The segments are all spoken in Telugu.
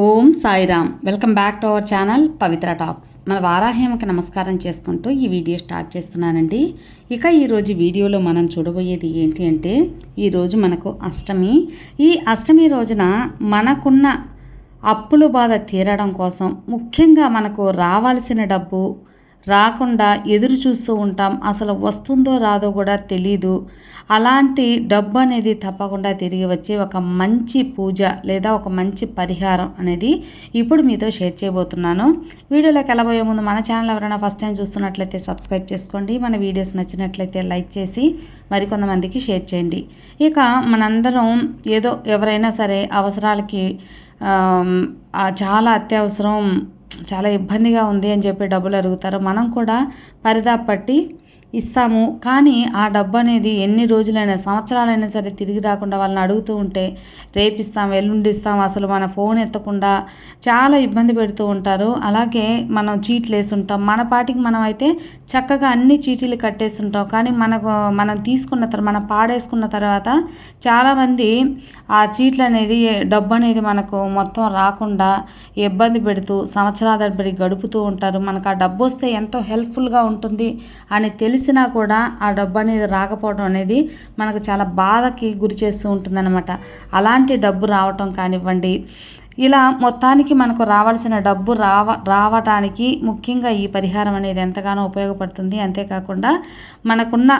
Om Sairam. Welcome back to our channel Pavitra talks. మన వారాహ్యమకి నమస్కారం చేసుకుంటూ ఈ వీడియో స్టార్ట్ చేస్తున్నానండి. ఇక ఈరోజు వీడియోలో మనం చూడబోయేది ఏంటి అంటే ఈరోజు మనకు అష్టమి. ఈ అష్టమి రోజున మనకున్న అప్పుల బాధ తీరడం కోసం ముఖ్యంగా మనకు రావాల్సిన డబ్బు రాకుండా ఎదురు చూస్తూ ఉంటాం. అసలు వస్తుందో రాదో కూడా తెలీదు. అలాంటి డబ్బు అనేది తప్పకుండా తిరిగి వచ్చే ఒక మంచి పూజ లేదా ఒక మంచి పరిహారం అనేది ఇప్పుడు మీతో షేర్ చేయబోతున్నాను. వీడియోలోకి వెళ్ళబోయే ముందు మన ఛానల్ ఎవరైనా ఫస్ట్ టైం చూస్తున్నట్లయితే సబ్స్క్రైబ్ చేసుకోండి. మన వీడియోస్ నచ్చినట్లయితే లైక్ చేసి మరికొంతమందికి షేర్ చేయండి. ఇక మనందరం ఏదో ఎవరైనా సరే అవసరాలకి చాలా అత్యవసరం చాలా ఇబ్బందిగా ఉంది అని చెప్పి డబ్బులు అడుగుతారు. మనం కూడా పరిదాపట్టి ఇస్తాము. కానీ ఆ డబ్బు అనేది ఎన్ని రోజులైనా సంవత్సరాలైనా సరే తిరిగి రాకుండా వాళ్ళని అడుగుతూ ఉంటే రేపిస్తాం ఎల్లుండిస్తాం అసలు మన ఫోన్ ఎత్తకుండా చాలా ఇబ్బంది పెడుతూ ఉంటారు. అలాగే మనం చీట్లు వేసుంటాం. మన పాటికి మనం అయితే చక్కగా అన్ని చీటీలు కట్టేస్తుంటాం. కానీ మనకు మనం తీసుకున్న తర్వాత మనం పాడేసుకున్న తర్వాత చాలామంది ఆ చీట్లు అనేది డబ్బు అనేది మనకు మొత్తం రాకుండా ఇబ్బంది పెడుతూ సంవత్సరాల తరబడి గడుపుతూ ఉంటారు. మనకు ఆ డబ్బు వస్తే ఎంతో హెల్ప్ఫుల్గా ఉంటుంది అని తెలిసి తెలిసినా కూడా ఆ డబ్బు అనేది రాకపోవడం అనేది మనకు చాలా బాధకి గురి చేస్తూ ఉంటుందన్నమాట. అలాంటి డబ్బు రావటం కానివ్వండి ఇలా మొత్తానికి మనకు రావాల్సిన డబ్బు రావ రావటానికి ముఖ్యంగా ఈ పరిహారం అనేది ఎంతగానో ఉపయోగపడుతుంది. అంతేకాకుండా మనకున్న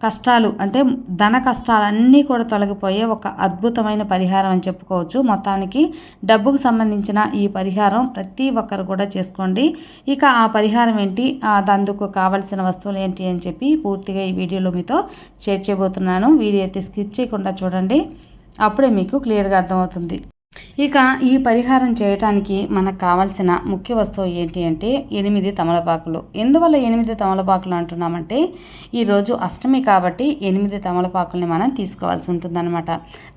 కష్టాలు అంటే ధన కష్టాలన్నీ కూడా తొలగిపోయే ఒక అద్భుతమైన పరిహారం అని చెప్పుకోవచ్చు. మొత్తానికి డబ్బుకు సంబంధించిన ఈ పరిహారం ప్రతి ఒక్కరు కూడా చేసుకోండి. ఇక ఆ పరిహారం ఏంటి అందుకు కావలసిన వస్తువులు ఏంటి అని చెప్పి పూర్తిగా ఈ వీడియోలో మీతో షేర్ చేయబోతున్నాను. వీడియో అయితే స్కిప్ చేయకుండా చూడండి. అప్పుడే మీకు క్లియర్గా అర్థమవుతుంది. ఇక ఈ పరిహారం చేయటానికి మనకు కావాల్సిన ముఖ్య వస్తువు ఏంటి అంటే ఎనిమిది తమలపాకులు. ఎందువల్ల ఎనిమిది తమలపాకులు అంటున్నామంటే ఈరోజు అష్టమి కాబట్టి ఎనిమిది తమలపాకుల్ని మనం తీసుకోవాల్సి ఉంటుందన్నమాట.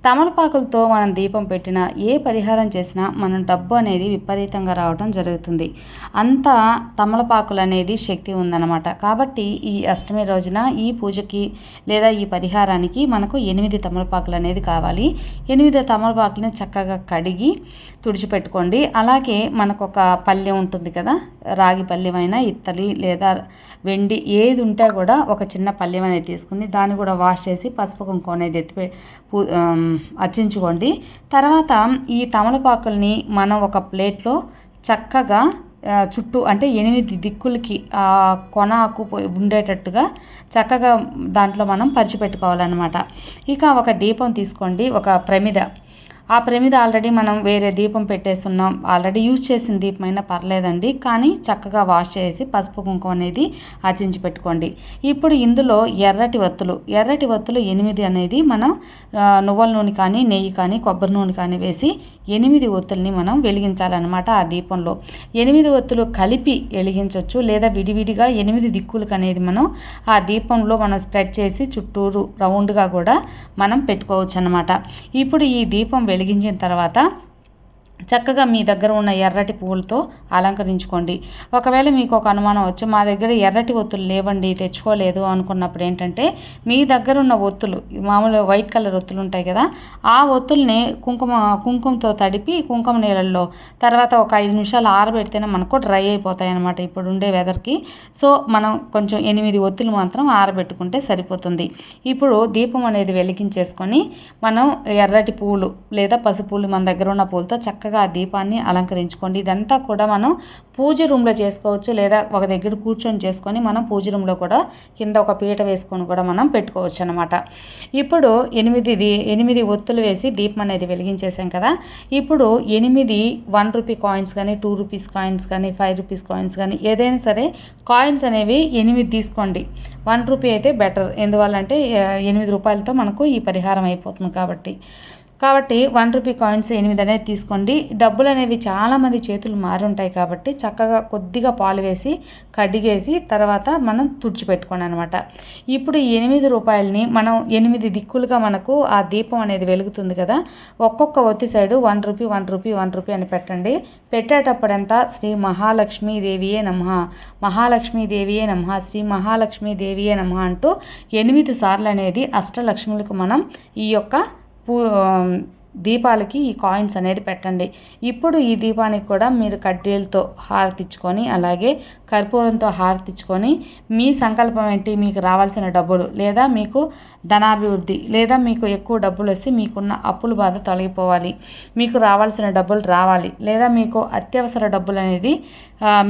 తమలపాకులతో మనం దీపం పెట్టిన ఏ పరిహారం చేసినా మనం డబ్బు అనేది విపరీతంగా రావడం జరుగుతుంది. అంత తమలపాకులు అనేది శక్తి ఉందన్నమాట. కాబట్టి ఈ అష్టమి రోజున ఈ పూజకి లేదా ఈ పరిహారానికి మనకు ఎనిమిది తమలపాకులు అనేది కావాలి. ఎనిమిది తమలపాకులని చక్కగా కడిగి తుడిచిపెట్టుకోండి. అలాగే మనకు ఒక పల్లె ఉంటుంది కదా రాగి పల్లెమైనా ఇత్తలి లేదా వెండి ఏది ఉంటే కూడా ఒక చిన్న పల్లెం అనేది తీసుకుని దాన్ని కూడా వాష్ చేసి పసుపు కుంకుమ అనేది ఎత్తిపె అర్చించుకోండి. తర్వాత ఈ తమలపాకుల్ని మనం ఒక ప్లేట్లో చక్కగా చుట్టూ అంటే ఎనిమిది దిక్కులకి ఆ కొన ఆకు పోయి ఉండేటట్టుగా చక్కగా దాంట్లో మనం పరిచిపెట్టుకోవాలన్నమాట. ఇక ఒక దీపం తీసుకోండి ఒక ప్రమిద. ఆ ప్రమిద ఆల్రెడీ మనం వేరే దీపం పెట్టేస్తున్నాం. ఆల్రెడీ యూజ్ చేసిన దీపం అయినా పర్లేదండి. కానీ చక్కగా వాష్ చేసి పసుపు కుంకుమ అనేది ఆచించి పెట్టుకోండి. ఇప్పుడు ఇందులో ఎర్రటి వత్తులు. ఎర్రటి వత్తులు ఎనిమిది అనేది మనం నువ్వుల నూనె కానీ నెయ్యి కానీ కొబ్బరి నూనె కానీ వేసి ఎనిమిది ఒత్తుల్ని మనం వెలిగించాలన్నమాట ఆ దీపంలో. ఎనిమిది ఒత్తులు కలిపి వెలిగించవచ్చు లేదా విడివిడిగా ఎనిమిది దిక్కులకు అనేది మనం ఆ దీపంలో మనం స్ప్రెడ్ చేసి చుట్టూరు రౌండ్గా కూడా మనం పెట్టుకోవచ్చు అనమాట ఇప్పుడు ఈ దీపం వెలిగించిన తర్వాత చక్కగా మీ దగ్గర ఉన్న ఎర్రటి పువ్వులతో అలంకరించుకోండి. ఒకవేళ మీకు ఒక అనుమానం వచ్చి మా దగ్గర ఎర్రటి ఒత్తులు లేవండి తెచ్చుకోలేదు అనుకున్నప్పుడు ఏంటంటే మీ దగ్గర ఉన్న ఒత్తులు మామూలు వైట్ కలర్ ఒత్తులు ఉంటాయి కదా ఆ ఒత్తుల్ని కుంకుమ కుంకుమతో తడిపి కుంకుమ నీళ్ళల్లో తర్వాత ఒక ఐదు నిమిషాలు ఆరబెడితేనే మనకు డ్రై అయిపోతాయి అనమాట ఇప్పుడు ఉండే వెదర్కి. సో మనం కొంచెం ఎనిమిది ఒత్తులు మాత్రం ఆరబెట్టుకుంటే సరిపోతుంది. ఇప్పుడు దీపం అనేది వెలిగించేసుకొని మనం ఎర్రటి పువ్వులు లేదా పసుపులు మన దగ్గర ఉన్న పూలతో చక్క చక్కగా ఆ దీపాన్ని అలంకరించుకోండి. ఇదంతా కూడా మనం పూజ రూమ్లో చేసుకోవచ్చు లేదా ఒక దగ్గర కూర్చొని చేసుకొని మనం పూజ రూమ్లో కూడా కింద ఒక పీట వేసుకొని కూడా మనం పెట్టుకోవచ్చు అనమాట ఇప్పుడు ఎనిమిది ఎనిమిది ఒత్తులు వేసి దీపం అనేది వెలిగించేసాం కదా. ఇప్పుడు ఎనిమిది వన్ రూపీ కాయిన్స్ కానీ టూ రూపీస్ కాయిన్స్ కానీ ఫైవ్ రూపీస్ కాయిన్స్ కానీ ఏదైనా సరే కాయిన్స్ అనేవి ఎనిమిది తీసుకోండి. వన్ రూపీ అయితే బెటర్. ఎందువల్లంటే అంటే ఎనిమిది రూపాయలతో మనకు ఈ పరిహారం అయిపోతుంది కాబట్టి. కాబట్టి వన్ రూపీ కాయిన్స్ ఎనిమిది అనేది తీసుకోండి. డబ్బులు అనేవి చాలామంది చేతులు మారి ఉంటాయి కాబట్టి చక్కగా కొద్దిగా పాలు వేసి కడిగేసి తర్వాత మనం తుడిచిపెట్టుకోండి అనమాట ఇప్పుడు ఎనిమిది రూపాయలని మనం ఎనిమిది దిక్కులుగా మనకు ఆ దీపం అనేది వెలుగుతుంది కదా ఒక్కొక్క ఒత్తి side one rupee one rupee one rupee అని పెట్టండి. పెట్టేటప్పుడంతా శ్రీ మహాలక్ష్మీదేవియే నమ. మహాలక్ష్మీదేవియే నమ. శ్రీ మహాలక్ష్మీదేవియే నమ అంటూ ఎనిమిది సార్లు అనేది అష్టలక్ష్ములకు మనం ఈ యొక్క పూ దీపాలకి ఈ కాయిన్స్ అనేది పెట్టండి. ఇప్పుడు ఈ దీపానికి కూడా మీరు కడ్డీలతో హారతిచ్చుకొని అలాగే కర్పూరంతో హారతిచ్చుకొని మీ సంకల్పం ఏంటి? మీకు రావాల్సిన డబ్బులు లేదా మీకు ధనాభివృద్ధి లేదా మీకు ఎక్కువ డబ్బులు వస్తే మీకున్న అప్పుల బాధ తొలగిపోవాలి. మీకు రావాల్సిన డబ్బులు రావాలి లేదా మీకు అత్యవసర డబ్బులు అనేది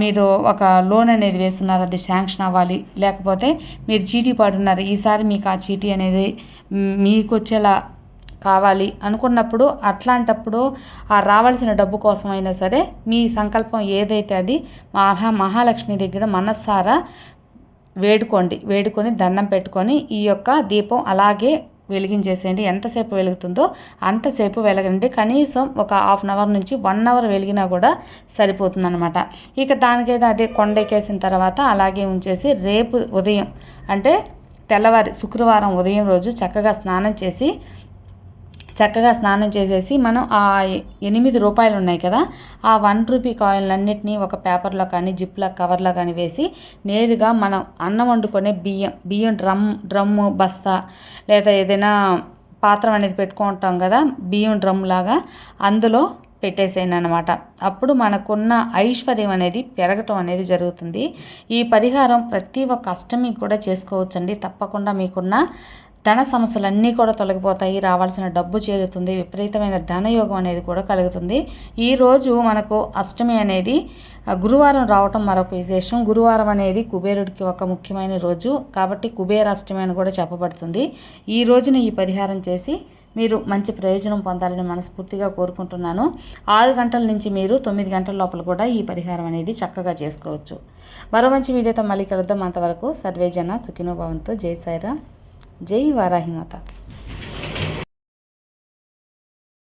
మీరు ఒక లోన్ అనేది వేస్తున్నారు అది శాంక్షన్ అవ్వాలి. లేకపోతే మీరు చీటీ పడున్నారు ఈసారి మీకు ఆ చీటీ అనేది మీకు వచ్చేలా కావాలి అనుకున్నప్పుడు అట్లాంటప్పుడు ఆ రావాల్సిన డబ్బు కోసమైనా సరే మీ సంకల్పం ఏదైతే అది మహా మహాలక్ష్మి దగ్గర మనస్సారా వేడుకోండి. వేడుకొని దండం పెట్టుకొని ఈ యొక్క దీపం అలాగే వెలిగించేసేయండి. ఎంతసేపు వెలుగుతుందో అంతసేపు వెలగండి. కనీసం ఒక హాఫ్ అన్ అవర్ నుంచి వన్ అవర్ వెలిగినా కూడా సరిపోతుందనమాట ఇక దానికైతే అదే కొండెక్కేసిన తర్వాత అలాగే ఉంచేసి రేపు ఉదయం అంటే తెల్లవారి శుక్రవారం ఉదయం రోజు చక్కగా స్నానం చేసి చక్కగా స్నానం చేసేసి మనం ఆ ఎనిమిది రూపాయలు ఉన్నాయి కదా ఆ వన్ రూపీ కాయిన్లన్నిటినీ ఒక పేపర్లో కానీ జిప్లో కవర్లో కానీ వేసి నేరుగా మనం అన్నం వండుకునే బియ్యం బియ్యం డ్రమ్ డ్రమ్ము బస్తా లేదా ఏదైనా పాత్రం అనేది పెట్టుకుంటాం కదా బియ్యం డ్రమ్ లాగా అందులో పెట్టేసేయండి అనమాట అప్పుడు మనకున్న ఐశ్వర్యం అనేది పెరగటం అనేది జరుగుతుంది. ఈ పరిహారం ప్రతి ఒక్క అష్టమి కూడా చేసుకోవచ్చండి. తప్పకుండా మీకున్న ధన సమస్యలన్నీ కూడా తొలగిపోతాయి రావాల్సిన డబ్బు చేరుతుంది విపరీతమైన ధనయోగం అనేది కూడా కలుగుతుంది. ఈరోజు మనకు అష్టమి అనేది గురువారం రావటం మరొక విశేషం. గురువారం అనేది కుబేరుడికి ఒక ముఖ్యమైన రోజు. కాబట్టి కుబేర అష్టమి అని కూడా చెప్పబడుతుంది. ఈ రోజున ఈ పరిహారం చేసి మీరు మంచి ప్రయోజనం పొందాలని మనస్ఫూర్తిగా కోరుకుంటున్నాను. ఆరు గంటల నుంచి మీరు తొమ్మిది గంటల లోపల కూడా ఈ పరిహారం అనేది చక్కగా చేసుకోవచ్చు. మరో మంచి వీడియోతో మళ్ళీ కలుద్దాం. అంతవరకు సర్వేజన సుఖినోభవంతో జై సాయిరా జై వారాహిమాత.